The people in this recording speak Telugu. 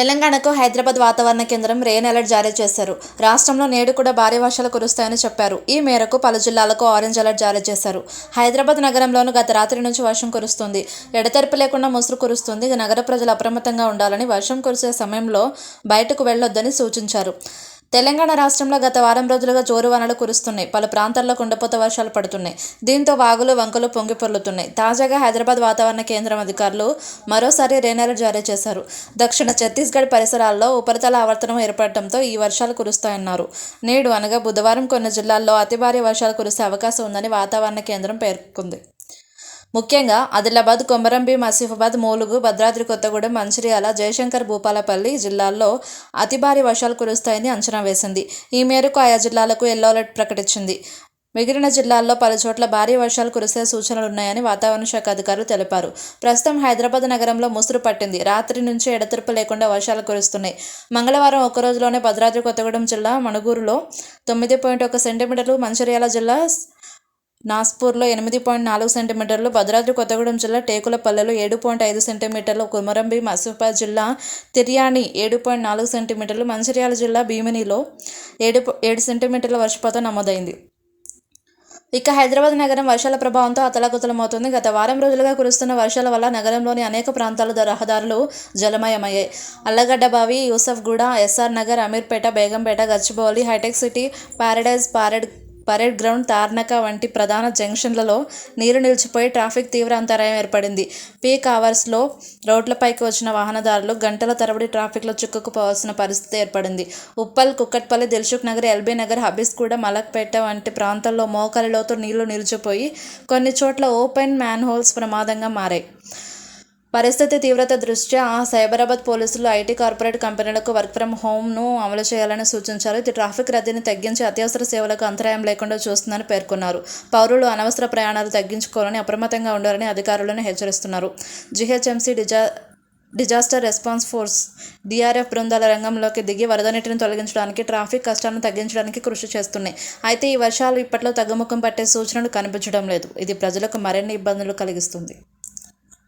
తెలంగాణకు హైదరాబాద్ వాతావరణ కేంద్రం రెయిన్ అలర్ట్ జారీ చేశారు. రాష్ట్రంలో నేడు కూడా భారీ వర్షాలు కురుస్తాయని చెప్పారు. ఈ మేరకు పలు జిల్లాలకు ఆరెంజ్ అలర్ట్ జారీ చేశారు. హైదరాబాద్ నగరంలోనూ గత రాత్రి నుంచి వర్షం కురుస్తుంది. ఎడతెరపు లేకుండా ముసురు కురుస్తుంది. నగర ప్రజలు అప్రమత్తంగా ఉండాలని వర్షం కురిసే సమయంలో బయటకు వెళ్ళొద్దని సూచించారు. తెలంగాణ రాష్ట్రంలో గత వారం రోజులుగా జోరు వానలు కురుస్తున్నాయి. పలు ప్రాంతాల్లో కుండపోత వర్షాలు పడుతున్నాయి. దీంతో వాగులు వంకలు పొంగి పొర్లుతున్నాయి. తాజాగా హైదరాబాద్ వాతావరణ కేంద్రం అధికారులు మరోసారి రెయిన్ జారీ చేశారు. దక్షిణ ఛత్తీస్గఢ్ పరిసరాల్లో ఉపరితల ఆవర్తనం ఏర్పడటంతో ఈ వర్షాలు కురుస్తాయన్నారు. నేడు అనగా బుధవారం కొన్ని జిల్లాల్లో అతి భారీ వర్షాలు కురిసే అవకాశం ఉందని వాతావరణ కేంద్రం పేర్కొంది. ముఖ్యంగా ఆదిలాబాద్ కొమరంభీం ఆసిఫాబాద్ మూలుగు భద్రాద్రి కొత్తగూడెం మంచిర్యాల జయశంకర్ భూపాలపల్లి జిల్లాల్లో అతి భారీ వర్షాలు కురుస్తాయని అంచనా వేసింది. ఈ మేరకు ఆయా జిల్లాలకు ఎల్లో అలర్ట్ ప్రకటించింది. మిగిలిన జిల్లాల్లో పలు చోట్ల భారీ వర్షాలు కురిసే సూచనలున్నాయని వాతావరణ శాఖ అధికారులు తెలిపారు. ప్రస్తుతం హైదరాబాద్ నగరంలో ముసురు పట్టింది. రాత్రి నుంచి ఎడతెరుపు లేకుండా వర్షాలు కురుస్తున్నాయి. మంగళవారం ఒక రోజులోనే భద్రాద్రి కొత్తగూడెం జిల్లా మణుగూరులో తొమ్మిది పాయింట్ ఒక సెంటీమీటర్లు మంచిర్యాల జిల్లా నాస్పూర్లో ఎనిమిది పాయింట్ నాలుగు సెంటీమీటర్లు భద్రాద్రి కొత్తగూడెం జిల్లా టేకులపల్లెలో ఏడు పాయింట్ ఐదు సెంటీమీటర్లు కుమరంబి మసిఫాబాద్ జిల్లా తిర్యాణి ఏడు పాయింట్ నాలుగు సెంటీమీటర్లు మంచిర్యాల జిల్లా భీమినిలో ఏడు ఏడు సెంటీమీటర్ల వర్షపాతం నమోదైంది. ఇక హైదరాబాద్ నగరం వర్షాల ప్రభావంతో అతలాకుతలమవుతుంది. గత వారం రోజులుగా కురుస్తున్న వర్షాల వల్ల నగరంలోని అనేక ప్రాంతాల రహదారులు జలమయమయ్యాయి. Allagadda Bavi Yousufguda SR Nagar Ameerpet Begumpet Gachibowli Hitech City Paradise parade Parade Ground Tarnaka వంటి ప్రధాన జంక్షన్లలో నీరు నిలిచిపోయి ట్రాఫిక్ తీవ్ర అంతరాయం ఏర్పడింది. పీక్ అవర్స్లో రోడ్లపైకి వచ్చిన వాహనదారులు గంటల తరబడి ట్రాఫిక్లో చిక్కుకుపోవాల్సిన పరిస్థితి ఏర్పడింది. ఉప్పల్ కుక్కట్పల్లి దిల్సుఖ్ నగర్ ఎల్బీ నగర్ హబీస్ కూడా మలక్పేట వంటి ప్రాంతాల్లో మోకాలిలోతో నీళ్ళు నిలిచిపోయి కొన్ని చోట్ల ఓపెన్ మ్యాన్ హోల్స్ ప్రమాదంగా మారాయి. పరిస్థితి తీవ్రత దృష్ట్యా సైబరాబాద్ పోలీసులు ఐటీ కార్పొరేట్ కంపెనీలకు వర్క్ ఫ్రమ్ హోమ్ను అమలు చేయాలని సూచించారు. ఇది ట్రాఫిక్ రద్దీని తగ్గించి అత్యవసర సేవలకు అంతరాయం లేకుండా చూస్తుందని పేర్కొన్నారు. పౌరులు అనవసర ప్రయాణాలు తగ్గించుకోవాలని అప్రమత్తంగా ఉండాలని అధికారులను హెచ్చరిస్తున్నారు. జిహెచ్ఎంసీ డిజా డిజాస్టర్ రెస్పాన్స్ ఫోర్స్ డిఆర్ఎఫ్ బృందాల రంగంలోకి దిగి వరద నీటిని తొలగించడానికి ట్రాఫిక్ కష్టాలను తగ్గించడానికి కృషి చేస్తున్నాయి. అయితే ఈ వర్షాలు ఇప్పట్లో తగ్గుముఖం పట్టే సూచనలు కనిపించడం లేదు. ఇది ప్రజలకు మరిన్ని ఇబ్బందులు కలిగిస్తుంది.